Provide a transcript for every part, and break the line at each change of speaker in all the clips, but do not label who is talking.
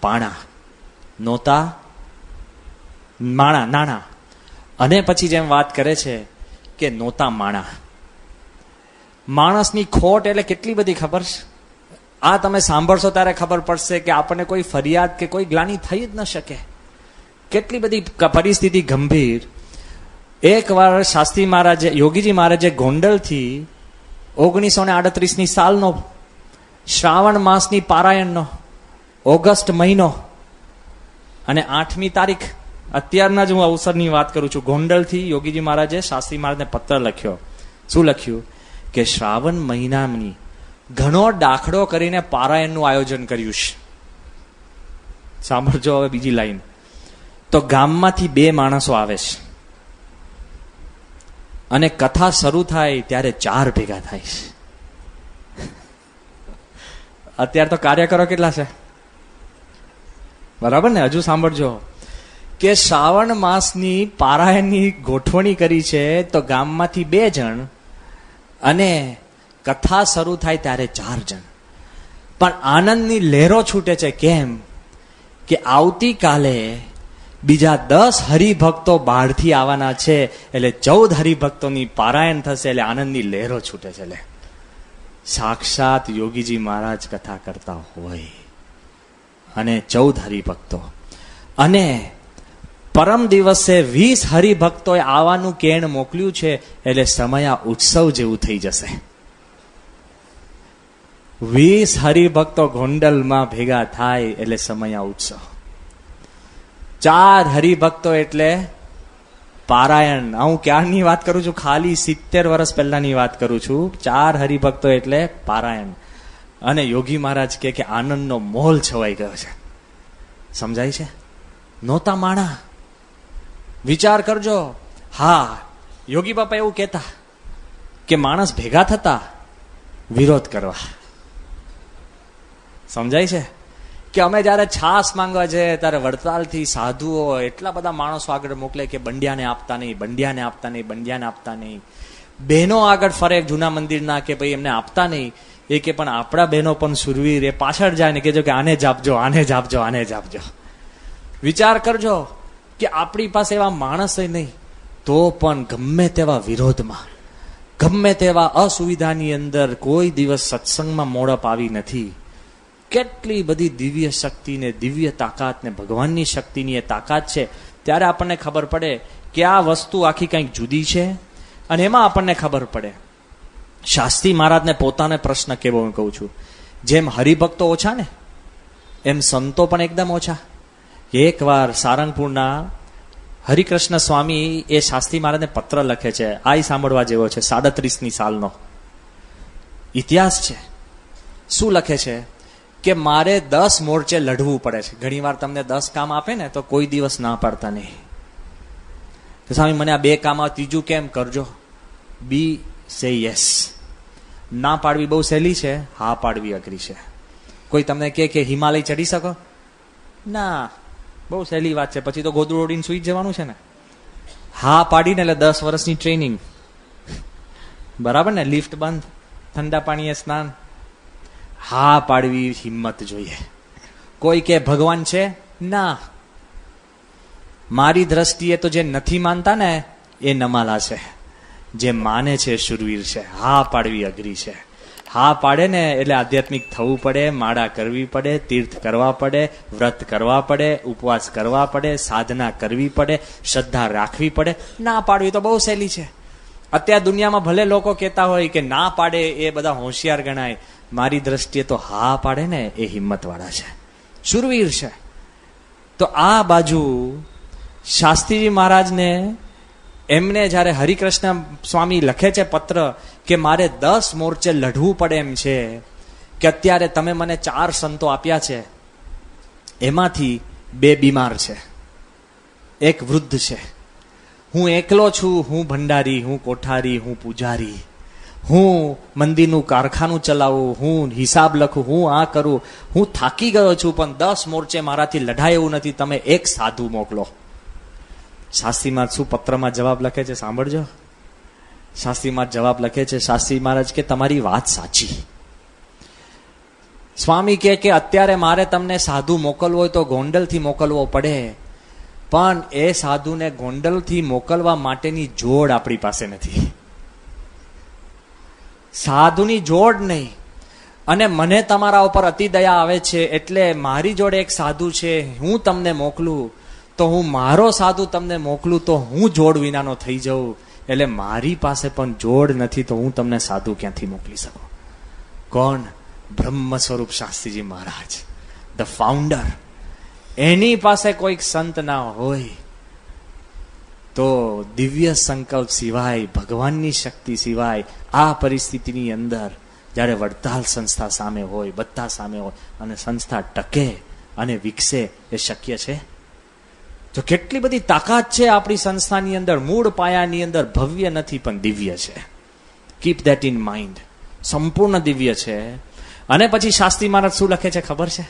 પાણા નોતા માણા, નાણા. અને પછી જેમ વાત કરે છે કે નોતા માણા. માણસની ખોટ એટલે કેટલી બધી ખબર છે? આ તમે સાંભળશો ત્યારે ખબર પડશે કે આપણને કોઈ ફરિયાદ કે કોઈ ગ્લાની થઈ જ ન શકે. કેટલી બધી પરિસ્થિતિ ગંભીર. એકવાર શાસ્ત્રી મહારાજે, યોગીજી મહારાજે ગોંડલથી ઓગણીસો ને આડત્રીસની સાલનો શ્રાવણ માસની પારાયણનો ઓગસ્ટ મહિનો. અને આઠમી તારીખ, અત્યારના જ હું અવસરની વાત કરું છું. ગોંડલથી યોગીજી મહારાજે શાસ્ત્રી મહારાજને પત્ર લખ્યો. શું લખ્યું? કે શ્રાવણ મહિનાની ઘણો દાખલો કરીને પારાયણનું આયોજન કર્યું છે. સાંભળજો હવે બીજી લાઈન. તો ગામમાંથી બે માણસો આવે છે. અને કથા શરૂ થાય ત્યારે ચાર ભેગા થાય છે. અત્યારે તો કાર્યકરો કેટલા છે? બરાબર ને? હજુ સાંભળજો. કે શ્રાવણ માસની પારાયણની ગોઠવણી કરી છે તો ગામમાંથી બે જણ અને કથા શરૂ થાય ત્યારે ચાર જણ. પણ આનંદની લહેરો છૂટે છે કેમ? કે આવતીકાલે બીજા દસ હરિભક્તો બહારથી આવવાના છે, એટલે ચૌદ હરિભક્તોની પારાયણ થશે, એટલે આનંદની લહેરો છૂટે છે, એટલે. સાક્ષાત યોગીજી મહારાજ કથા કરતા હોય. અને ચૌદ હરિભક્તો. અને પરમ દિવસે વીસ હરિભક્તોએ આવવાનું કેણ મોકલ્યું છે, એટલે સમય ઉત્સવ જેવું થઈ જશે. વીસ હરિભક્તો ગોંડલમાં ભેગા થાય, એટલે સમય ઉત્સવ. ચાર હરિભક્તો એટલે પારાયણ. હું ક્યારની વાત કરું છું? ખાલી સિત્તેર વર્ષ પહેલાની વાત કરું છું. ચાર હરિભક્તો એટલે પારાયણ. અને યોગી મહારાજ કે કે આનંદનો મોલ છવાઈ ગયો છે. સમજાય છે? નોતા માણા. વિચાર કરજો. હા, યોગી બાપા એવું કહેતા કે માણસ ભેગા થતા વિરોધ કરવા. સમજાય છે? કે અમે જ્યારે છાસ માંગવા જઈએ ત્યારે વડતાલથી સાધુઓ એટલા બધા માણસો આગળ મોકલે કે બંડિયાને આપતા નહીં, બંડિયાને આપતા નહીં, બંડિયાને આપતા નહીં. બહેનો આગળ ફરે જૂના મંદિરના કે ભાઈ એમને આપતા નહીં. એ કે પણ આપણા બહેનો પણ સુરવીર એ પાછળ જાય ને કહેજો કે આને જ આપજો આને જ આપજો આને જ આપજો વિચાર કરજો કે આપણી પાસે એવા માણસ નહીં, તો પણ ગમે તેવા વિરોધમાં, ગમે તેવા અસુવિધાની અંદર કોઈ દિવસ સત્સંગમાં મોડપ આવી નથી. કેટલી બધી દિવ્ય શક્તિને, દિવ્ય તાકાત ને ભગવાનની શક્તિની એ તાકાત છે, ત્યારે આપણને ખબર પડે કે આ વસ્તુ આખી કંઈક જુદી છે, અને એમાં આપણને ખબર પડે. શાસ્ત્રી મહારાજને પોતાને પ્રશ્ન કેવો હું કહું છું? જેમ હરિભક્તો ઓછા ને, એમ સંતો પણ એકદમ ઓછા. એકવાર સારંગપુરના હરિકૃષ્ણ સ્વામી એ શાસ્ત્રી મહારાજને પત્ર લખે છે આ સાંભળવા જેવો છે, સાડત્રીસની સાલનો. ઇતિહાસ છે. શું લખે છે? કે મારે દસ મોરચે લડવું પડે છે. ઘણીવાર તમને દસ કામ આપે ને, તો કોઈ દિવસ ના પાડતા નહીં. તો સ્વામી મને આ બે કામ, ત્રીજું કેમ કરજો? બી સે યસ. ના પાડવી બહુ સહેલી છે, હા પાડવી અઘરી છે. કોઈ તમને કહે કે હિમાલય ચડી શકો? ના, બહુ સહેલી વાત છે. પછી તો ગોદડું ઓડીને સુઈ જવાનું છે ને. હા પાડીને એટલે દસ વર્ષની ટ્રેનિંગ બરાબર ને? લિફ્ટ બંધ, ઠંડા પાણીએ સ્નાન. હા પાડવી હિંમત જોઈએ. કોઈ કે ભગવાન છે? ના. મારી દ્રષ્ટિએ તો જે નથી માનતા ને, એ નમાલા છે. જે માને છે શુરવીર છે, હા પાડવી અઘરી છે. હા પાડે ને એટલે આધ્યાત્મિક થવું પડે, માળા કરવી પડે, તીર્થ કરવા પડે, વ્રત કરવા પડે, ઉપવાસ કરવા પડે, સાધના કરવી પડે, શ્રદ્ધા રાખવી પડે. ના પાડવી તો બહુ સહેલી છે. અત્યારે દુનિયામાં ભલે લોકો કહેતા હોય કે ના પાડે એ બધા હોશિયાર ગણાય. મારી દ્રષ્ટિએ તો હા પાડે ને એ હિંમતવાળા છે. શુરવીર છે. તો આ બાજુ શાસ્ત્રીજી મહારાજને એમને જ્યારે હરિકૃષ્ણ સ્વામી લખે છે પત્ર કે મારે દસ મોરચે લઢવું પડે એમ છે, કે અત્યારે તમે મને ચાર સંતો આપ્યા છે, એમાંથી બે બીમાર છે. એક વૃદ્ધ છે. હું એકલો છું, હું ભંડારી, હું કોઠારી, હું પૂજારી. હું મંદિરનું કારખાનું ચલાવું, હું હિસાબ લખું, હું આ કરું. હું થાકી ગયો છું, પણ દસ મોરચે મારાથી લઢાય એવું નથી. તમે એક સાધુ મોકલો. શાસ્ત્રીમાં શું પત્રમાં જવાબ લખે છે સાંભળજો. શાસ્ત્રીમાં જવાબ લખે છે, શાસ્ત્રી મહારાજ, કે તમારી વાત સાચી. સ્વામી કહે કે, અત્યારે મારે તમને સાધુ મોકલવો હોય તો ગોંડલથી મોકલવો પડે. પણ એ સાધુને ગોંડલથી મોકલવા માટેની જોડ આપણી પાસે નથી. સાધુની જોડ નહીં. અને મને તમારા ઉપર અતિ દયા આવે છે, એટલે મારી જોડે એક સાધુ છે, હું તમને મોકલું. તો હું મારો સાધુ તમને મોકલું તો હું જોડ વિનાનો થઈ જાઉં. એટલે મારી પાસે પણ જોડ નથી તો હું તમને સાધુ ક્યાંથી મોકલી શકું? કોણ? બ્રહ્મ સ્વરૂપ શાસ્ત્રીજી મહારાજ. ધ ફાઉન્ડર એની પાસે કોઈક સંત ના હોય તો દિવ્ય સંકલ્પ સિવાય, ભગવાનની શક્તિ સિવાય, આ પરિસ્થિતિની અંદર જ્યારે વડતાલ સંસ્થા સામે હોય, બધા સામે હોય અને સંસ્થા ટકે અને વિકસે એ શક્ય છે? તો કેટલી બધી તાકાત છે આપણી સંસ્થાની અંદર, મૂળ પાયાની અંદર, ભવ્ય નથી, પણ દિવ્ય છે. કીપ ધેટ ઇન માઇન્ડ સંપૂર્ણ દિવ્ય છે. અને પછી શાસ્ત્રી મહારાજ શું લખે છે ખબર છે?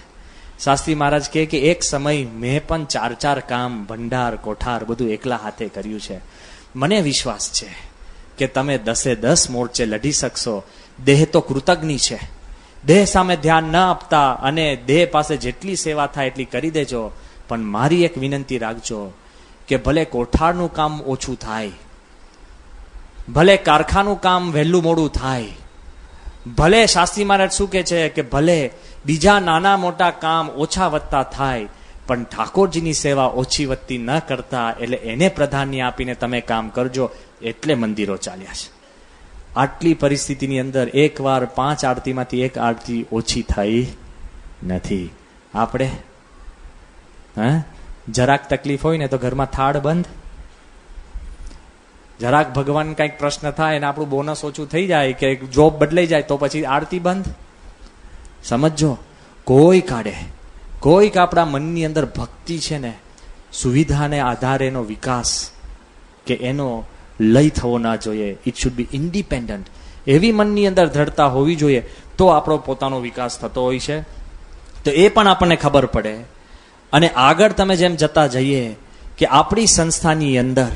શાસ્ત્રી મહારાજ કહે કે એક સમય મેં પણ ચાર ચાર કામ, ભંડાર, કોઠાર બધું એકલા હાથે કર્યું છે. મને વિશ્વાસ છે કે તમે દસે દસ મોરચે લડી શકશો. દેહ તો કૃતજ્ઞ છે. દેહ સામે ધ્યાન ન આપતા અને દેહ પાસે જેટલી સેવા થાય એટલી કરી દેજો. પણ મારી એક વિનંતી રાખજો કે ભલે કોઠારનું કામ ઓછું થાય, ભલે કારખાનું કામ વહેલું મોડું થાય, ભલે શાસ્ત્રી મહારાજ શું કે છે કે ભલે બીજા નાના મોટા કામ ઓછા વધતા થાય, પણ ઠાકોરજીની સેવા ઓછી વધતી ન કરતા એટલે એને પ્રાધાન્ય આપીને તમે કામ કરજો, એટલે મંદિરો ચાલ્યા છે. આટલી પરિસ્થિતિની અંદર એકવાર પાંચ આરતીમાંથી એક આરતી ઓછી થઈ નથી. આપણે હે? જરાક તકલીફ હોય ને તો ઘરમાં થાળ બંધ. જરાક ભગવાન કંઈક પ્રશ્ન થાય અને આપણું બોનસ ઓછું થઈ જાય કે જોબ બદલાઈ જાય તો પછી આરતી બંધ. સમજો કોઈ કાઢે કોઈક આપણા મનની અંદર ભક્તિ છે ને, સુવિધાને આધારે એનો વિકાસ કે એનો લય થવો ના જોઈએ. ઇટ શુડ બી ઇન્ડિપેન્ડન્ટ એવી મનની અંદર દ્રઢતા હોવી જોઈએ તો આપણો પોતાનો વિકાસ થતો હોય છે. તો એ પણ આપણને ખબર પડે. અને આગળ તમે જેમ જતા જઈએ કે આપણી સંસ્થાની અંદર,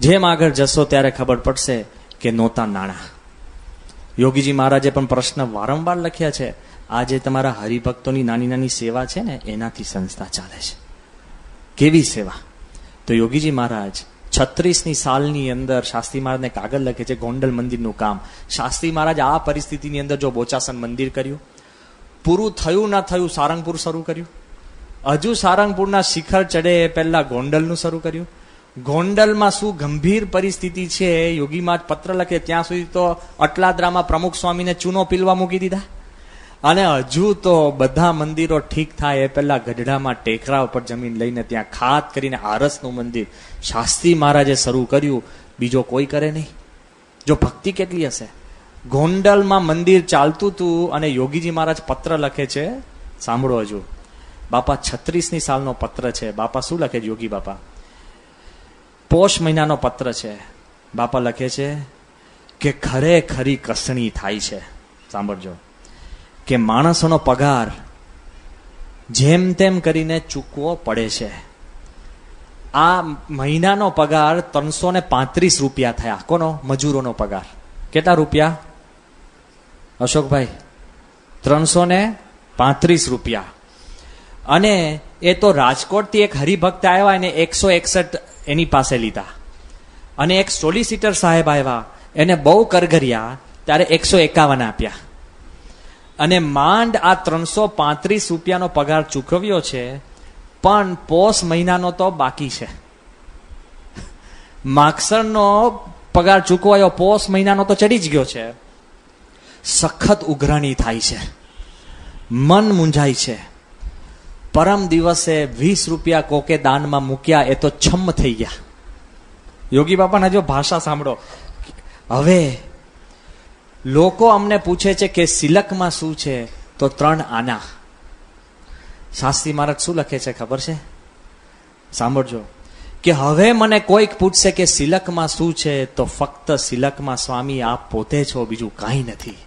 જેમ આગળ જશો ત્યારે ખબર પડશે કે નહોતા નાણાં. યોગીજી મહારાજે પણ પ્રશ્ન વારંવાર લખ્યા છે, આજે તમારા હરિભક્તોની નાની નાની સેવા છે ને, એનાથી સંસ્થા ચાલે છે. કેવી સેવા? તો યોગીજી મહારાજ છત્રીસની સાલની અંદર શાસ્ત્રી મહારાજને કાગળ લખે છે, ગોંડલ મંદિરનું કામ. શાસ્ત્રી મહારાજ આ પરિસ્થિતિની અંદર જો બોચાસન મંદિર કર્યું, પૂરું થયું ના થયું સારંગપુર શરૂ કર્યું? હજુ સારંગપુરના શિખર ચડે એ પહેલા ગોંડલનું શરૂ કર્યું. ગોંડલમાં શું ગંભીર પરિસ્થિતિ છે યોગીમાં પત્ર લખે. ત્યાં સુધી તો અટલાદરામાં પ્રમુખ સ્વામીને ચૂનો પીલવા મૂકી દીધા. અને હજુ તો બધા મંદિરો ઠીક થાય એ પહેલા ગઢડામાં ટેકરા ઉપર જમીન લઈને ત્યાં ખાત કરીને આરસનું મંદિર શાસ્ત્રી મહારાજે શરૂ કર્યું. બીજો કોઈ કરે નહીં. જો ભક્તિ કેટલી હશે? ગોંડલમાં મંદિર ચાલતું હતું અને યોગીજી મહારાજ પત્ર લખે છે. સાંભળો હજુ. બાપા છત્રીસની સાલનો પત્ર છે. બાપા શું લખે છે? યોગી બાપા. પોષ મહિનાનો પત્ર છે. બાપા લખે છે કે ખરેખરી કસણી થાય છે. સાંભળજો. કે માણસોનો પગાર જેમ તેમ કરીને ચૂકવો પડે છે. આ મહિનાનો પગાર ત્રણસો ને પાંત્રીસ રૂપિયા થયા. કોનો? મજૂરોનો પગાર. કેટલા રૂપિયા? અશોકભાઈ ત્રણસો ને પાંત્રીસ રૂપિયા. અને એ તો રાજકોટથી એક હરિભક્ત આવ્યા એને એકસો એકસઠ એની પાસે લીધા. અને એક સોલિસિટર સાહેબ આવ્યા. એને બહુ કરગર્યા, ત્યારે એકસો એકાવન આપ્યા. અને માંડ આ ત્રણસો પાંત્રીસ રૂપિયાનો પગાર ચૂકવ્યો છે, પણ પોષ મહિનાનો તો બાકી છે. માગસરનો પગાર ચૂકવાયો, પોષ મહિનાનો તો ચડી જ ગયો છે. સખત ઉઘરાણી થાય છે. મન મૂંઝાય છે. પરમ દિવસે વીસ રૂપિયા કોકે દાનમાં મૂક્યા એ તો છમ થઈ ગયા. યોગી બાપાના જો ભાષા સાંભળો. હવે લોકો અમને પૂછે છે કે સિલકમાં શું છે તો ત્રણ આના. શાસ્ત્રી મહારાજ શું લખે છે ખબર છે? સાંભળજો. કે હવે મને કોઈક પૂછશે કે સિલકમાં શું છે તો ફક્ત સિલકમાં સ્વામી આપ પોતે છો બીજું કાંઈ નથી.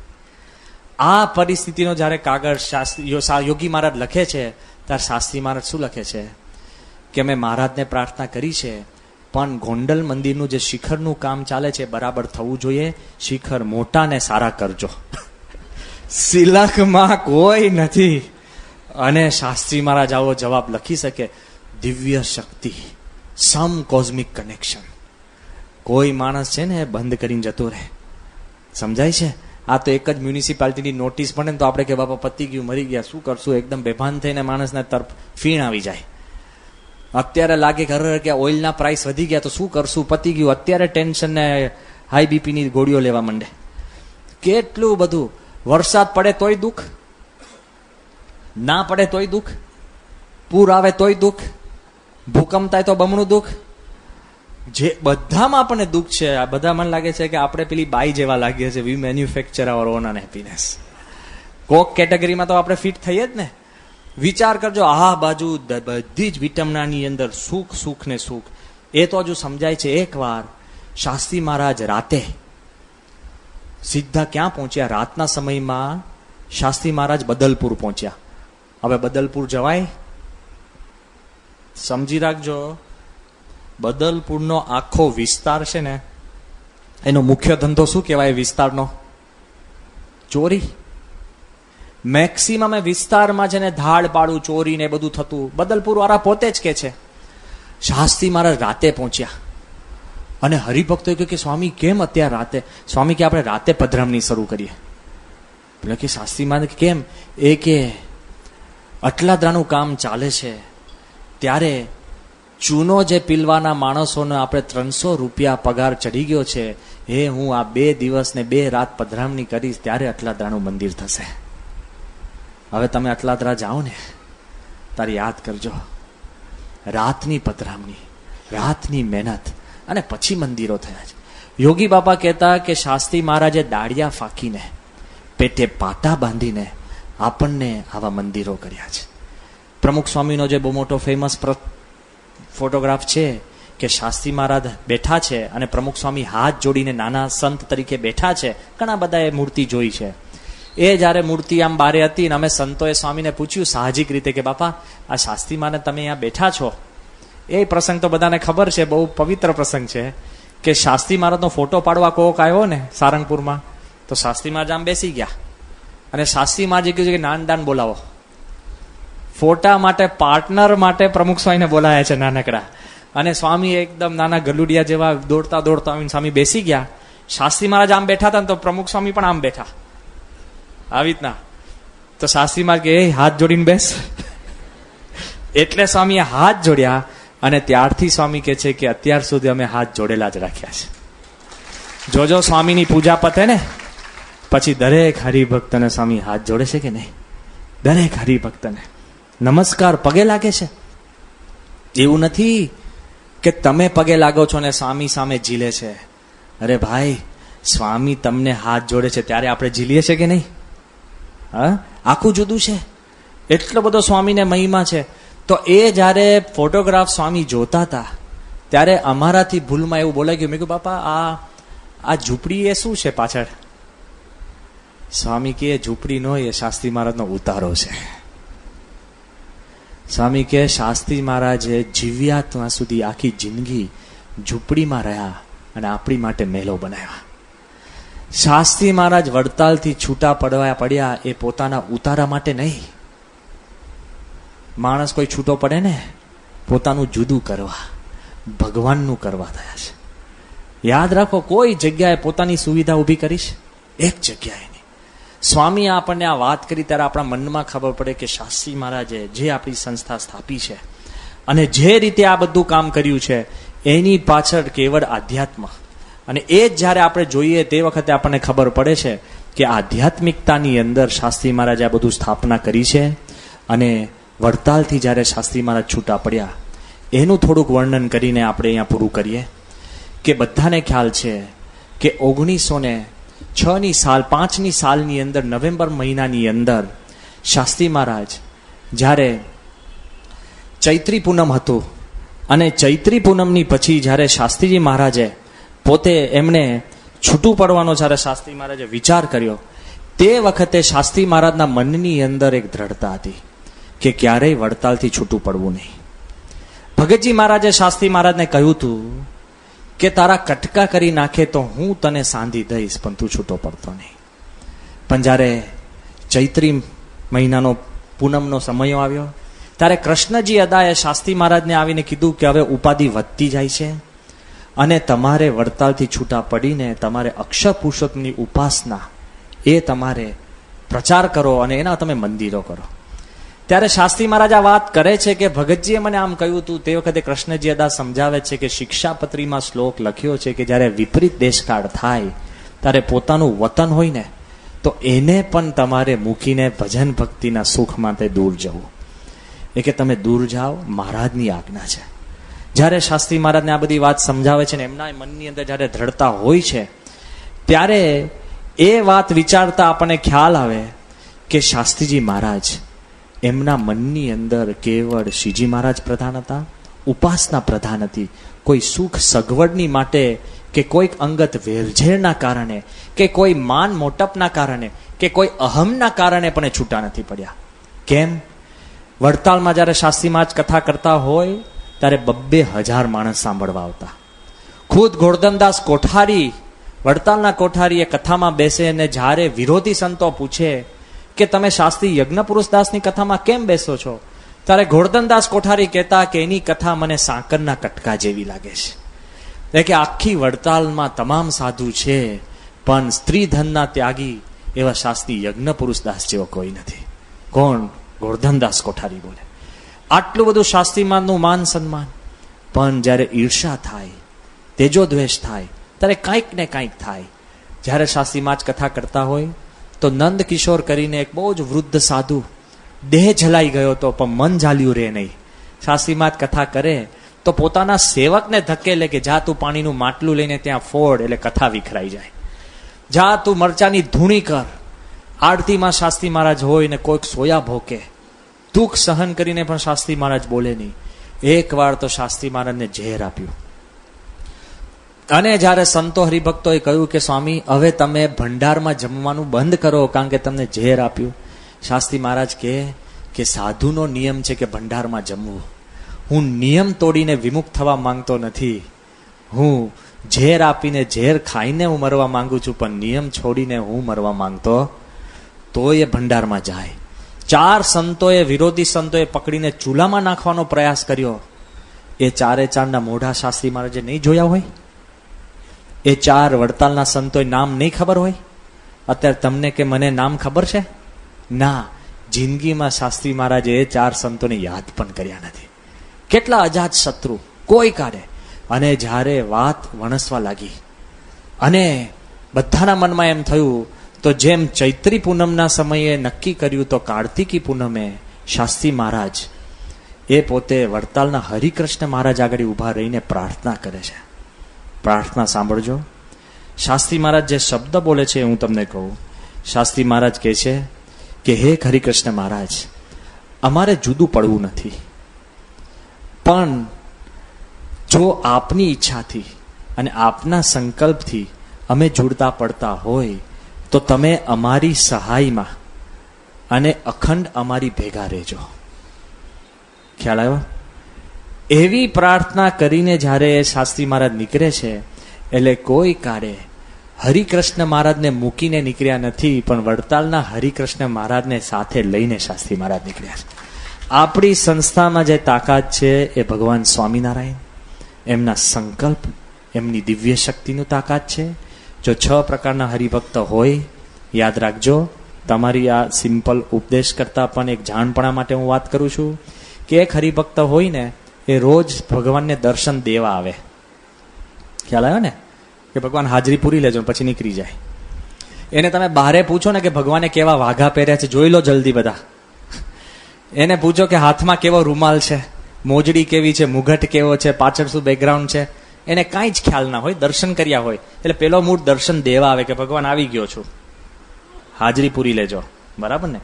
આ પરિસ્થિતિનો જ્યારે કાગળ શાસ્ત્રી યોગી મહારાજ લખે છે ત્યારે શાસ્ત્રી મહારાજ શું લખે છે? કે મેં મહારાજને પ્રાર્થના કરી છે, પણ ગોંડલ મંદિરનું જે શિખરનું કામ ચાલે છે, બરાબર થવું જોઈએ. શિખર મોટા ને સારા કરજો. સિલકમાં કોઈ નથી. અને શાસ્ત્રી મહારાજ આવો જવાબ લખી શકે. દિવ્ય શક્તિ, સમ કોઝમિક કનેક્શન. કોઈ માણસ છે ને, બંધ કરીને જતો રહે. સમજાય છે? આ તો એક જ મ્યુનિસિપાલિટીની નોટિસ પડે ને તો આપણે કે બાપા પતી ગયું, મરી ગયા, શું કરશું? એકદમ બેભાન થઈને માણસના તરફ ફીણ આવી જાય. અત્યારે લાગે કે કે ઓઇલના પ્રાઇસ વધી ગયા તો શું કરશું? પતી ગયું. અત્યારે ટેન્શન ને હાઈ બીપીની ગોળીઓ લેવા માંડે. કેટલું બધું? વરસાદ પડે તોય દુઃખ? ના પડે તોય દુઃખ? પૂર આવે તોય દુઃખ? ભૂકંપ થાય તો બમણું દુઃખ? જે બધામાં આપણને દુઃખ છે, આ બધા મને લાગે છે કે આપણે પેલી બાઈ જેવા લાગીએ છીએ. We manufacture our own happiness કોક કેટેગરીમાં તો આપણે ફિટ થઈએ જ ને. વિચાર કરજો આ બાજુ બધી જ વિટમનાની અંદર સુખ સુખ ને સુખ. એ તો હજુ સમજાય છે એકવાર. શાસ્ત્રી મહારાજ રાતે સીધા ક્યાં પહોંચ્યા? રાતના સમયમાં શાસ્ત્રી મહારાજ બદલપુર પહોંચ્યા. હવે બદલપુર જવાય? સમજી રાખજો. બદલપુરનો આખો વિસ્તાર છે ને, એનો મુખ્ય ધંધો શું કહેવાય વિસ્તારનો? ચોરી. મેક્સિમમ વિસ્તારમાં છે ને ધાડ પાડું ચોરી ને બધું થતું બદલપુર વાળા પોતે જ કે છે, શાસ્ત્રી મહારાજ રાતે પહોંચ્યા. અને હરિભક્તો કહ્યું કે, સ્વામી, કેમ અત્યારે રાતે? સ્વામી, કે આપણે રાતે પધરામણી શરૂ કરીએ? એટલે કે, શાસ્ત્રી મહારાજ કેમ? એ કે, અટલાદરાનું કામ ચાલે છે. ત્યારે ચૂનો જે પીલવાના માણસોને આપણે ત્રણસો રૂપિયા પગાર ચડી ગયો છે, એ હું આ બે દિવસ ને બે રાત પધરામણી કરીશ, ત્યારે અટલાદરાનું મંદિર થશે. હવે તમે અટલાદરા જાઓ ને, તારે યાદ કરજો. રાતની પધરામણી, રાતની મહેનત, અને પછી મંદિરો થયા છે. યોગી બાપા કહેતા કે શાસ્ત્રી મહારાજે દાળિયા ફાંકીને, પેટે પાટા બાંધીને આપણને આવા મંદિરો કર્યા છે. પ્રમુખ સ્વામીનો જે બહુ મોટો ફેમસ ફોટોગ્રાફ છે કે શાસ્ત્રી મહારાજ બેઠા છે અને પ્રમુખ સ્વામી હાથ જોડીને નાના સંત તરીકે બેઠા છે. ઘણા બધા એ મૂર્તિ જોઈ છે. એ જ્યારે મૂર્તિ આમ બારે હતી ને અમે સંતોએ સ્વામીને પૂછ્યું સાહજિક રીતે કે, બાપા, આ શાસ્ત્રી મહારાજ તમે અહીંયા બેઠા છો? એ પ્રસંગ તો બધાને ખબર છે, બહુ પવિત્ર પ્રસંગ છે. કે શાસ્ત્રી મહારાજનો ફોટો પાડવા કોક આવ્યો ને સારંગપુરમાં, તો શાસ્ત્રી મહારાજ આમ બેસી ગયા. અને શાસ્ત્રી મહારાજે કીધું કે નાન દાન બોલાવો. ફોટા માટે પાર્ટનર માટે પ્રમુખ સ્વામીને બોલાયા છે નાનકડા. અને સ્વામી એકદમ નાના ગલુડિયા જેવા દોડતા દોડતા આવીને સ્વામી બેસી ગયા. શાસ્ત્રી મહારાજ આમ બેઠા હતા ને તો પ્રમુખ સ્વામી પણ આમ બેઠા. આવી રીતના. તો શાસ્ત્રી મહારાજ કે "એ, હાથ જોડીને બેસ. એટલે સ્વામીએ હાથ જોડ્યા અને ત્યારથી સ્વામી કે છે કે અત્યાર સુધી અમે હાથ જોડેલા જ રાખ્યા છે. જોજો સ્વામીની પૂજા પતે ને. પછી દરેક હરિભક્તને સ્વામી હાથ જોડે છે કે નહીં? દરેક હરિભક્તને. નમસ્કાર, પગે લાગે છે? એવું નથી કે તમે પગે લાગો છો ને સ્વામી સામે ઝીલે છે. અરે ભાઈ, સ્વામી તમને હાથ જોડે છે, ત્યારે આપણે ઝીલીએ છે કે નહીં? હા? આખું જુદું છે. એટલો બધો સ્વામીને મહિમા છે. તો એ જ્યારે ફોટોગ્રાફ સ્વામી જોતા હતા, ત્યારે અમારાથી ભૂલમાં એવું બોલાઈ ગયું. મેં કહ્યું બાપા, આ આ ઝૂંપડી એ શું છે પાછળ? સ્વામી કે, ઝૂંપડી નો એ શાસ્ત્રી મહારાજનો ઉતારો છે. સ્વામી કે શાસ્ત્રી મહારાજે જીવ્યા ત્યાં સુધી આખી જિંદગી ઝૂંપડીમાં રહ્યા અને આપણી માટે મહેલો બનાવ્યા. શાસ્ત્રી મહારાજ વડતાલથી છૂટા પડવા પડ્યા, એ પોતાના ઉતારા માટે નહીં. માણસ કોઈ છૂટો પડે ને, પોતાનું જુદું કરવા, ભગવાનનું કરવા થયા છે. યાદ રાખો, કોઈ જગ્યાએ પોતાની સુવિધા ઊભી કરીશ, એક જગ્યાએ સ્વામી આપણને આ વાત કરી ત્યારે આપણા મનમાં ખબર પડે કે શાસ્ત્રી મહારાજે જે આપણી સંસ્થા સ્થાપી છે અને જે રીતે આ બધું કામ કર્યું છે, એની પાછળ કેવળ આધ્યાત્મ. અને એ જ જ્યારે આપણે જોઈએ તે વખતે આપણને ખબર પડે છે કે આધ્યાત્મિકતાની અંદર શાસ્ત્રી મહારાજે આ બધું સ્થાપના કરી છે અને વડતાલથી જ્યારે શાસ્ત્રી મહારાજ છૂટા પડ્યા, એનું થોડુંક વર્ણન કરીને આપણે અહીંયા પૂરું કરીએ કે બધાને ખ્યાલ છે કે ઓગણીસો ને છ ની સાલ, પાંચની સાલની અંદર, નવેમ્બર મહિનાની અંદર, શાસ્ત્રી મહારાજ, જ્યારે ચૈત્રી પૂનમ હતું અને ચૈત્રી પૂનમની પછી જ્યારે શાસ્ત્રીજી મહારાજે પોતે એમણે છૂટું પડવાનો જ્યારે શાસ્ત્રી મહારાજે વિચાર કર્યો, તે વખતે શાસ્ત્રી મહારાજના મનની અંદર એક દ્રઢતા હતી કે ક્યારેય વડતાલથી છૂટું પડવું નહીં. ભગતજી મહારાજે શાસ્ત્રી મહારાજને કહ્યું હતું કે તારા કટકા કરી નાખે તો હું તને સાંધી દઈશ, પણ તું છૂટો પડતો નહીં. પણ જ્યારે ચૈત્રી મહિનાનો પૂનમનો સમય આવ્યો, ત્યારે કૃષ્ણજી અદાએ શાસ્ત્રી મહારાજને આવીને કીધું કે હવે ઉપાધિ વધતી જાય છે અને તમારે વડતાલથી છૂટા પડીને તમારે અક્ષર પુરુષોત્તમની ઉપાસના એ તમારે પ્રચાર કરો અને એના તમે મંદિરો કરો. ત્યારે શાસ્ત્રી મહારાજ આ વાત કરે છે કે ભગતજીએ મને આમ કહ્યું હતું તે વખતે કૃષ્ણજી અદા સમજાવે છે કે શિક્ષાપત્રીમાં શ્લોક લખ્યો છે કે જ્યારે વિપરીત દેશકાળ થાય, ત્યારે પોતાનું વતન હોય ને, તો એને પણ તમારે મૂકીને ભજન ભક્તિના સુખ માટે દૂર જવું. એ કે તમે દૂર જાઓ, મહારાજની આજ્ઞા છે. જ્યારે શાસ્ત્રી મહારાજને આ બધી વાત સમજાવે છે ને એમના મનની અંદર જ્યારે દ્રઢતા હોય છે, ત્યારે એ વાત વિચારતા આપણને ખ્યાલ આવે કે શાસ્ત્રીજી મહારાજ એમના મનની અંદર કેવળ શિજી મહારાજ પ્રધાન હતા, ઉપાસના પ્રધાન હતી. કોઈ સુખ સગવડની માટે કે કોઈક અંગત વેરઝેરના કારણે કે કોઈ માન મોટપના કારણે કે કોઈ અહમના કારણે પણ એ છૂટા નથી પડ્યા. કેમ? વડતાલમાં જ્યારે શાસ્ત્રીમાં જ કથા કરતા હોય, ત્યારે બબ્બે હજાર માણસ સાંભળવા આવતા. ખુદ ગોરધનદાસ કોઠારી, વડતાલના કોઠારી એ કથામાં બેસે અને જ્યારે વિરોધી સંતો પૂછે કે તમે શાસ્ત્રી યજ્ઞ પુરુષદાસની કથામાં કેમ બેસો છો? ત્યારે ગોરધનદાસ કોઠારી કહેતા કે એની કથા મને સાંકરના કટકા જેવી લાગે છે. એટલે કે આખી વડતાલમાં તમામ સાધુ છે, પણ સ્ત્રી ધનના ત્યાગી એવા શાસ્ત્રી યજ્ઞ પુરુષદાસ જેવો કોઈ નથી. કોણ? ગોરધનદાસ કોઠારી બોલે. આટલું બધું શાસ્ત્રીમાનનું માન સન્માન. પણ જ્યારે ઈર્ષા થાય, તેજો દ્વેષ થાય, ત્યારે કાંઈક ને કાંઈક થાય. જ્યારે શાસ્ત્રીમાં જ કથા કરતા હોય તો નંદ કિશોર કરીને એક બહુ જ વૃદ્ધ સાધુ દેહ જલાઈ ગયો હતો, પણ મન જાલ્યું રે નહીં. શાસ્ત્રીમાં કથા કરે, તો પોતાના સેવકને ધકેલે કે, જા તું પાણીનું માટલું લઈને ત્યાં ફોડ, એટલે કથા વિખરાઈ જાય. જા તું મરચાની ધૂણી કર. આરતીમાં શાસ્ત્રી મહારાજ હોય ને કોઈક સોયા ભોકે. દુઃખ સહન કરીને પણ શાસ્ત્રી મહારાજ બોલે નહીં. એકવાર તો શાસ્ત્રી મહારાજને ઝેર આપ્યું. અને જ્યારે સંતો હરિભક્તોએ કહ્યું કે, સ્વામી, હવે તમે ભંડારમાં જમવાનું બંધ કરો, કારણ કે તમને ઝેર આપ્યું. શાસ્ત્રી મહારાજ કહે કે, સાધુનો નિયમ છે કે ભંડારમાં જમવું. હું નિયમ તોડીને વિમુખ થવા માંગતો નથી. હું ઝેર આપીને ઝેર ખાઈને હું મરવા માંગુ છું, પણ નિયમ છોડીને હું મરવા માંગતો તો એ ભંડારમાં જાય. ચાર સંતોએ, વિરોધી સંતોએ પકડીને ચૂલામાં નાખવાનો પ્રયાસ કર્યો. એ ચારે ચારના મોઢા શાસ્ત્રી મહારાજે નહીં જોયા હોય? એ ચાર વડતાલના સંતોએ નામ નહીં ખબર હોય? અત્યારે તમને કે મને નામ ખબર છે? ના, જિંદગીમાં શાસ્ત્રી મહારાજે એ ચાર સંતોને યાદ પણ કર્યા નથી. કેટલા અજાત શત્રુ, કોઈ કાઢે અને જ્યારે વાત વણસવા લાગી, અને બધાના મનમાં એમ થયું, તો જેમ ચૈત્રી પૂનમના સમયે નક્કી કર્યું, તો કાર્તિકી પૂનમે શાસ્ત્રી મહારાજ એ પોતે વડતાલના હરિકૃષ્ણ મહારાજ આગળ ઊભા રહીને પ્રાર્થના કરે છે. પ્રાર્થના સાંભળજો. શાસ્ત્રી મહારાજ જે શબ્દ બોલે છે હું તમને કહું. શાસ્ત્રી મહારાજ કહે છે કે, હે હરિકૃષ્ણ મહારાજ, અમારે જુદું પડવું નથી. પણ જો આપની ઈચ્છાથી અને આપના સંકલ્પથી અમે જોડતા પડતા હોય, તો તમે અમારી સહાયમાં અને અખંડ અમારી ભેગા રહેજો. ખ્યાલ આવ્યો? એવી પ્રાર્થના કરીને જ્યારે શાસ્ત્રી મહારાજ નીકળે છે, એટલે કોઈ કાળે હરિકૃષ્ણ મહારાજને મૂકીને નીકળ્યા નથી, પણ વડતાલના હરિકૃષ્ણ મહારાજને સાથે લઈને શાસ્ત્રી મહારાજ નીકળ્યા છે. આપણી સંસ્થામાં જે તાકાત છે એ ભગવાન સ્વામિનારાયણ. એમના સંકલ્પ, એમની દિવ્ય શક્તિનું તાકાત છે. જો છ પ્રકારના હરિભક્ત હોય, યાદ રાખજો, તમારી આ સિમ્પલ ઉપદેશ કરતાં પણ એક જાણપણા માટે હું વાત કરું છું કે એક હરિભક્ત હોય ને એ રોજ ભગવાનને દર્શન દેવા આવે. ખ્યાલ આવ્યો ને? કે ભગવાન હાજરી પૂરી લેજો પછી નીકળી જાય. એને તમે બહારે પૂછો ને કે ભગવાને કેવા વાઘા પહેર્યા છે, જોઈ લો જલ્દી બધા. એને પૂછો કે હાથમાં કેવો રૂમાલ છે, મોજડી કેવી છે મુઘટ કેવો છે, પાછળ શું બેકગ્રાઉન્ડ છે? એને કાંઈ જ ખ્યાલ ના હોય, દર્શન કર્યા હોય. એટલે પેલો મૂળ દર્શન દેવા આવે કે ભગવાન આવી ગયો છું. હાજરી પૂરી લેજો. બરાબર ને?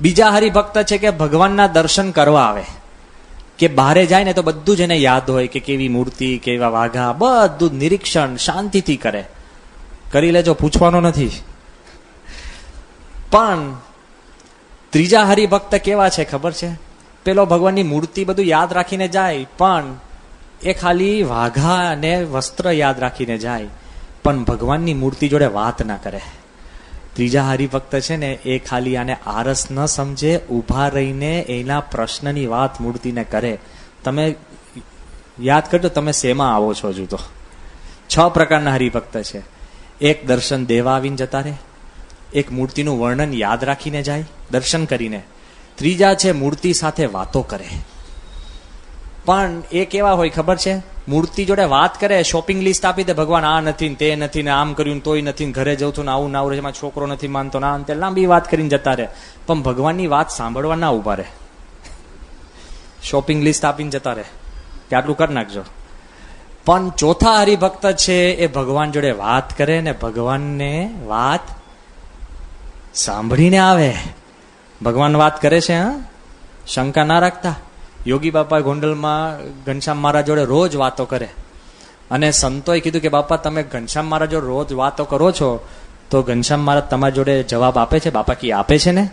બીજા હરિભક્ત છે કે ભગવાનના દર્શન કરવા આવે. કે બહારે જાય ને તો બધું જ એને યાદ હોય કે કેવી મૂર્તિ, કેવા વાઘા, બધું નિરીક્ષણ શાંતિથી કરે. કરી લેજો, પૂછવાનો નથી. પણ ત્રીજા હરિભક્ત કેવા છે, ખબર છે? પેલો ભગવાનની મૂર્તિ બધું યાદ રાખીને જાય, પણ એ ખાલી વાઘા અને વસ્ત્ર યાદ રાખીને જાય. પણ ભગવાનની મૂર્તિ જોડે વાત ના કરે. ત્રીજા હરિભક્ત છે ને, એ ખાલી આને આરસ ન સમજે, ઊભા રહીને એના પ્રશ્નની વાત મૂર્તિને કરે. તમે યાદ કરજો, તમે શેમાં આવો છો હજુ તો. છ પ્રકારના હરિભક્ત છે. એક દર્શન દેવા આવીને જતા રહે. એક મૂર્તિનું વર્ણન યાદ રાખીને જાય, દર્શન કરીને. ત્રીજા છે, મૂર્તિ સાથે વાતો કરે. પણ એ કેવા હોય ખબર છે? મૂર્તિ જોડે વાત કરે શોપિંગ લિસ્ટ આપી દે, ભગવાન આ નથી તે નથી ને આમ કર્યું તોય નથી ઘરે જવું છું ને આવું ના આવું એમાં છોકરો નથી માનતો ના તે લાંબી વાત કરીને જતા રહે. પણ ભગવાનની વાત સાંભળવા ના ઊભા રહે. શોપિંગ લિસ્ટ આપીને જતા રહે. કે આટલું કરી નાખજો. પણ ચોથા હરિભક્ત છે એ ભગવાન જોડે વાત કરે ને ભગવાનને વાત સાંભળીને આવે. ભગવાન વાત કરે છે, હા? શંકા ના રાખતા? યોગી બાપા ગોંડલમાં ઘનશ્યામ મહારાજ જોડે રોજ વાતો કરે. અને સંતોએ કીધું કે, બાપા, તમે ઘનશ્યામ મહારાજ જોડે રોજ વાતો કરો છો, તો ઘનશ્યામ મહારાજ તમારા જોડે જવાબ આપે છે? બાપા કી આપે છે ને?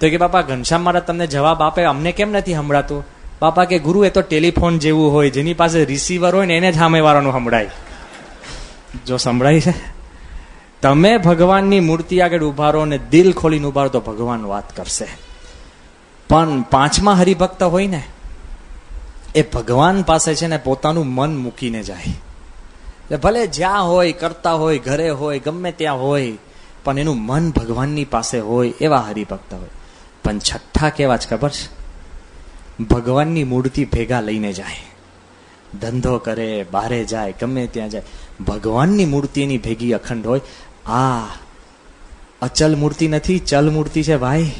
તો કે, બાપા, ઘનશ્યામ મહારાજ તમને જવાબ આપે? અમને કેમ નથી સંભળાતું? બાપા, કે ગુરુ એ તો ટેલિફોન જેવું હોય, જેની પાસે રિસીવર હોય ને, એને જ સામેવાળાનું સંભળાય. જો સંભળાય છે? તમે ભગવાનની મૂર્તિ આગળ ઉભારો ને દિલ ખોલીને ઉભારો, તો ભગવાન વાત કરશે. પણ પાંચમા હરિભક્ત હોય ને, એ ભગવાન પાસે છે ને પોતાનું મન મૂકીને જાય. એટલે ભલે જ્યાં હોય, કરતા હોય, ઘરે હોય, ગમે ત્યાં હોય, પણ એનું મન ભગવાનની પાસે હોય એવા હરિભક્ત હોય. પણ છઠ્ઠા કેવા જ ખબર છે? ભગવાનની મૂર્તિ ભેગા લઈને જાય. ધંધો કરે બારે જાય, ગમે ત્યાં જાય. ભગવાનની મૂર્તિની ભેગી અખંડ હોય. આ અચલ મૂર્તિ નથી, ચલ મૂર્તિ છે ભાઈ.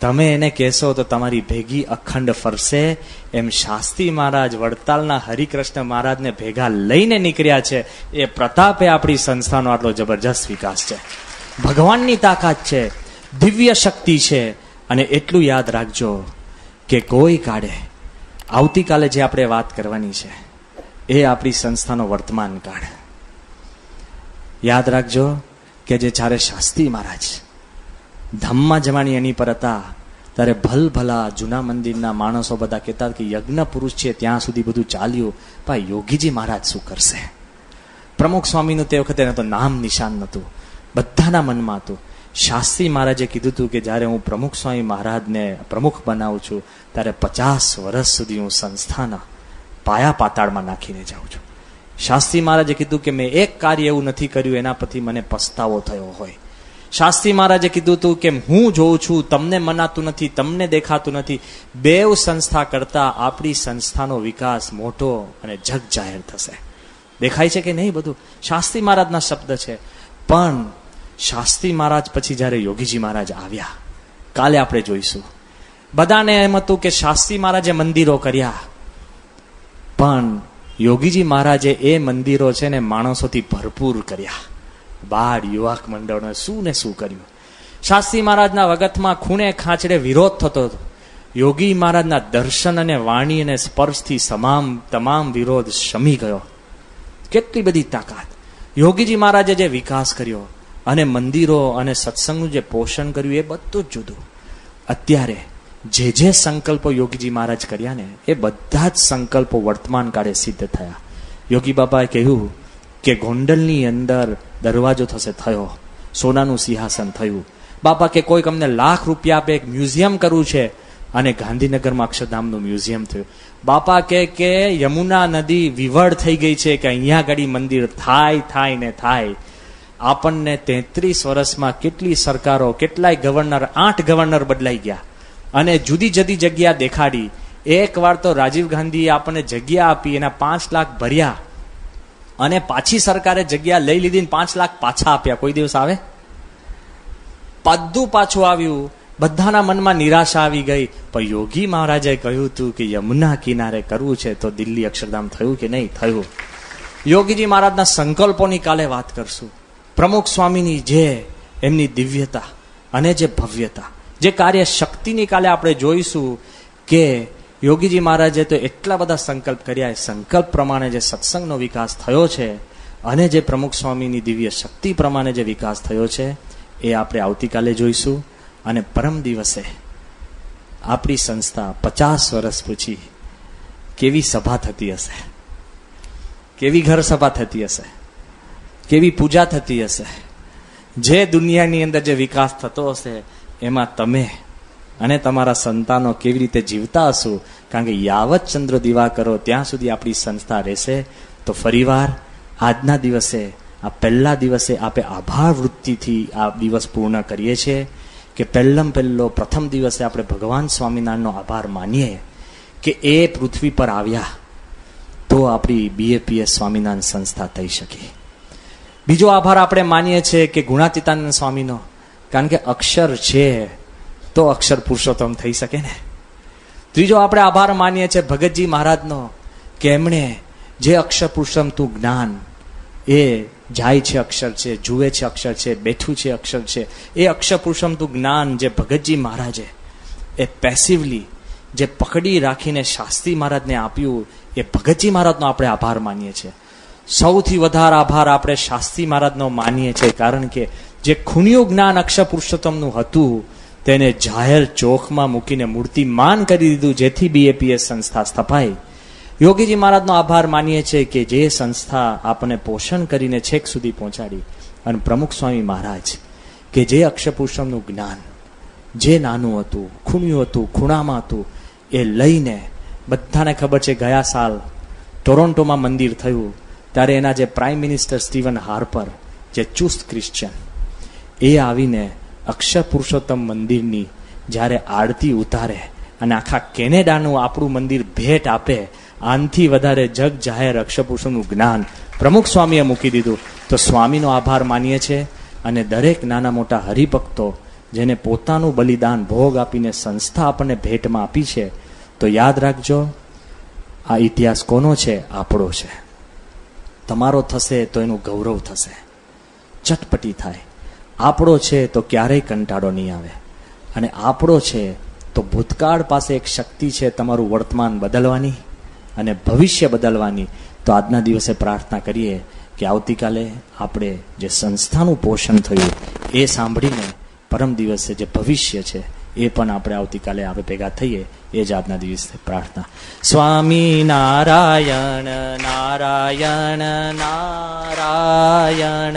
તમે એને કહેશો તો તમારી ભેગી અખંડ ફરશે. એમ શાસ્ત્રી મહારાજ વડતાલના હરિકૃષ્ણ મહારાજને ભેગા લઈને નીકળ્યા છે. એ પ્રતાપે આપણી સંસ્થાનો આટલો જબરજસ્ત વિકાસ છે. ભગવાનની તાકાત છે. દિવ્ય શક્તિ છે. અને એટલું યાદ રાખજો કે કોઈ કાળે આવતીકાલે જે આપણે વાત કરવાની છે, એ આપણી સંસ્થાનો વર્તમાન કાળ. યાદ રાખજો કે જે જ્યારે શાસ્ત્રી મહારાજ ધામમાં જવાની એની પર હતા. ત્યારે ભલ ભલા જૂના મંદિરના માણસો બધા કહેતા કે યજ્ઞ પુરુષ છે, ત્યાં સુધી બધું ચાલ્યું. ભાઈ, યોગીજી મહારાજ શું કરશે? પ્રમુખ સ્વામીનું તે વખતે તો નામ નિશાન નહોતું. બધાના મનમાં હતું. શાસ્ત્રી મહારાજે કીધું હતું કે જ્યારે હું પ્રમુખ સ્વામી મહારાજને પ્રમુખ બનાવું છું, ત્યારે પચાસ વર્ષ સુધી હું સંસ્થાના પાયા પાતાળમાં નાખીને જાઉં છું. શાસ્ત્રી મહારાજે કીધું કે મેં એક કાર્ય એવું નથી કર્યું, એના પરથી મને પસ્તાવો થયો હોય. શાસ્ત્રી મહારાજે કીધું હતું કે હું જોઉં છું, તમને મનાતું નથી, તમને દેખાતું નથી. બેવ સંસ્થા કરતા આપણી સંસ્થાનો વિકાસ મોટો અને જગ જાહેર થશે. દેખાય છે કે નહીં બધું? શાસ્ત્રી મહારાજના શબ્દ છે. પણ શાસ્ત્રી મહારાજ પછી જ્યારે યોગીજી મહારાજ આવ્યા, કાલે આપણે જોઈશું. બધાને એમ હતું કે શાસ્ત્રી મહારાજે મંદિરો કર્યા. પણ યોગીજી મહારાજે એ મંદિરો છે ને માણસોથી ભરપૂર કર્યા. બાળ યુવક મંડળને શું ને શું કર્યું? શાસ્ત્રી મહારાજના વગતમાં ખૂણે ખાંચડે વિરોધ થતો હતો. યોગી મહારાજના દર્શન અને વાણી અને સ્પર્શથી તમામ તમામ વિરોધ શમી ગયો. કેટલી બધી તાકાત. યોગીજી મહારાજે જે વિકાસ કર્યો અને મંદિરો અને સત્સંગનું જે પોષણ કર્યું એ બધું જ જુદું. અત્યારે જે જે સંકલ્પો યોગીજી મહારાજ કર્યા ને, એ બધા જ સંકલ્પો વર્તમાન કાળે સિદ્ધ થયા. યોગી બાબાએ કહ્યું કે ગોંડલની અંદર દરવાજો થશે થયો. સોનાનું સિંહાસન થયું. બાપા કે કોઈક અમને લાખ રૂપિયા આપે, એક મ્યુઝિયમ કરવું છે. અને ગાંધીનગરમાં અક્ષરધામનું મ્યુઝિયમ થયું. બાપા કે કે યમુના નદી વિવળ થઈ ગઈ છે, કે અહીંયા આગળ મંદિર થાય થાય ને થાય. આપણને તેત્રીસ વર્ષમાં કેટલી સરકારો, કેટલાય ગવર્નર, આઠ ગવર્નર બદલાઈ ગયા. અને જુદી જુદી જગ્યા દેખાડી. એક વાર તો રાજીવ ગાંધીએ આપણને જગ્યા આપી, એના પાંચ લાખ ભર્યા. અને પાછી સરકારે જગ્યા લઈ લીધી પાંચ લાખ પાછા આપ્યા. કોઈ દિવસ આવે? બધું પાછું આવ્યું. બધાના મનમાં નિરાશા આવી ગઈ. પણ યોગી મહારાજે કહ્યું હતું કે યમુના કિનારે કરવું છે તો દિલ્હી અક્ષરધામ થયું કે નહીં? થયું. યોગીજી મહારાજના સંકલ્પોની કાલે વાત કરશું. પ્રમુખ સ્વામીની જે એમની દિવ્યતા અને જે ભવ્યતા, જે કાર્ય શક્તિની કાલે આપણે જોઈશું કે યોગીજી મહારાજે તો એટલા બધા સંકલ્પ કર્યા. સંકલ્પ પ્રમાણે જે સત્સંગનો વિકાસ થયો છે અને જે પ્રમુખ સ્વામીની દિવ્ય શક્તિ પ્રમાણે જે વિકાસ થયો છે, એ આપણે આવતીકાલે જોઈશું. અને પરમ દિવસે આપણી સંસ્થા પચાસ વર્ષ પછી કેવી સભા થતી હશે? કેવી ઘર સભા થતી હશે? કેવી પૂજા થતી હશે? જે દુનિયાની અંદર જે વિકાસ થતો હશે, એમાં તમે અને તમારા સંતાનો કેવી રીતે જીવતા હશો? કારણ કે યાવત ચંદ્ર દિવા કરો, ત્યાં સુધી આપણી સંસ્થા રહેશે. તો ફરીવાર, આજના દિવસે, આ પહેલા દિવસે આપે આભાર વૃત્તિથી આ દિવસ પૂર્ણ કરીએ છીએ કે પહેલમ પહેલો, પ્રથમ દિવસે આપણે ભગવાન સ્વામિનારાયણનો આભાર માનીએ કે એ પૃથ્વી પર આવ્યા તો આપણી બીએપીએસ સ્વામિનારાયણ સંસ્થા થઈ શકે. બીજો આભાર આપણે માનીએ છીએ કે ગુણાતીતાનંદ સ્વામીનો, કારણ કે અક્ષર છે તો અક્ષર પુરુષોત્તમ થઈ શકે ને? ત્રીજો આપણે આભાર માનીએ છીએ ભગતજી મહારાજનો કે એમણે જે અક્ષર પુરુષોત્તમતું જ્ઞાન, એ જાય છે અક્ષર છે, જુએ છે અક્ષર છે, બેઠું છે અક્ષર છે, એ અક્ષર પુરુષોત્તમતું જ્ઞાન જે ભગતજી મહારાજે, એ પેસિવલી જે પકડી રાખીને શાસ્ત્રી મહારાજને આપ્યું, એ ભગતજી મહારાજનો આપણે આભાર માનીએ છીએ. સૌથી વધારે આભાર આપણે શાસ્ત્રી મહારાજનો માનીએ છીએ, કારણ કે જે ખૂણિયું જ્ઞાન અક્ષર પુરુષોત્તમનું હતું તેને જાહેર ચોકમાં મૂકીને મૂર્તિમાન કરી દીધું, જેથી બીએપીએસ સંસ્થા સ્થપાઈ. યોગીજી મહારાજનો આભાર માનીએ છીએ કે જે સંસ્થા આપણને પોષણ કરીને છેક સુધી પહોંચાડી, અને પ્રમુખ સ્વામી મહારાજ, કે જે અક્ષર જ્ઞાન, જે નાનું હતું, ખૂણ્યું હતું, ખૂણામાં હતું, એ લઈને બધાને ખબર છે ગયા સાલ ટોરોન્ટોમાં મંદિર થયું, ત્યારે એના જે પ્રાઇમ મિનિસ્ટર સ્ટીવન હાર્પર, જે ચુસ્ત ક્રિશ્ચિયન, એ આવીને અક્ષર પુરુષોત્તમ મંદિરની જ્યારે આરતી ઉતારે અને આખા કેનેડાનું આપણું મંદિર ભેટ આપે, આનથી વધારે જગ જાહેર અક્ષપુરુષોનું જ્ઞાન પ્રમુખ સ્વામીએ મૂકી દીધું. તો સ્વામીનો આભાર માનીએ છીએ અને દરેક નાના મોટા હરિભક્તો જેને પોતાનું બલિદાન ભોગ આપીને સંસ્થા આપણને ભેટમાં આપી છે, તો યાદ રાખજો, આ ઇતિહાસ કોનો છે? આપણો છે. તમારો થશે તો એનું ગૌરવ થશે. ચટપટી થાય. આપણો છે તો ક્યારેય કંટાળો નહીં આવે. અને આપણો છે તો ભૂતકાળ પાસે એક શક્તિ છે તમારું વર્તમાન બદલવાની અને ભવિષ્ય બદલવાની. તો આજના દિવસે પ્રાર્થના કરીએ કે આવતીકાલે આપણે જે સંસ્થાનું પોષણ થયું એ સાંભળીને પરમ દિવસે જે ભવિષ્ય છે એ પણ આપણે આવતીકાલે આપણે ભેગા થઈએ એ જ આજના દિવસે પ્રાર્થના. સ્વામી નારાયણ નારાયણ નારાયણ.